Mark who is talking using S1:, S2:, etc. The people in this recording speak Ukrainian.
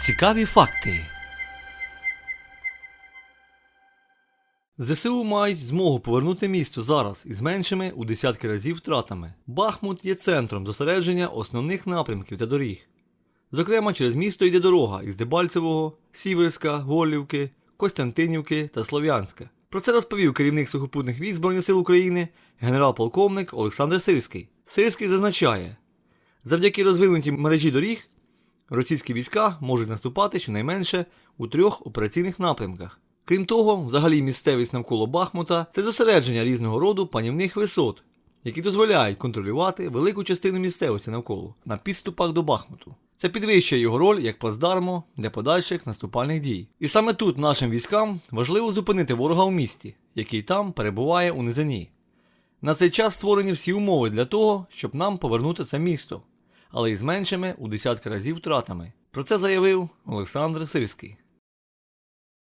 S1: Цікаві факти. ЗСУ мають змогу повернути місто зараз із меншими у десятки разів втратами. Бахмут є центром зосередження основних напрямків та доріг. Зокрема, через місто йде дорога із Дебальцевого, Сіверська, Горлівки, Костянтинівки та Слов'янська. Про це розповів керівник сухопутних військ Збройних сил України генерал-полковник Олександр Сирський. Сирський зазначає, завдяки розвинутій мережі доріг російські війська можуть наступати щонайменше у трьох операційних напрямках. Крім того, взагалі місцевість навколо Бахмута це зосередження різного роду панівних висот, які дозволяють контролювати велику частину місцевості навколо на підступах до Бахмуту. Це підвищує його роль як плацдарму для подальших наступальних дій. І саме тут нашим військам важливо зупинити ворога у місті, який там перебуває у низині. На цей час створені всі умови для того, щоб нам повернути це місто, але із меншими у десятки разів втратами. Про це заявив Олександр Сирський.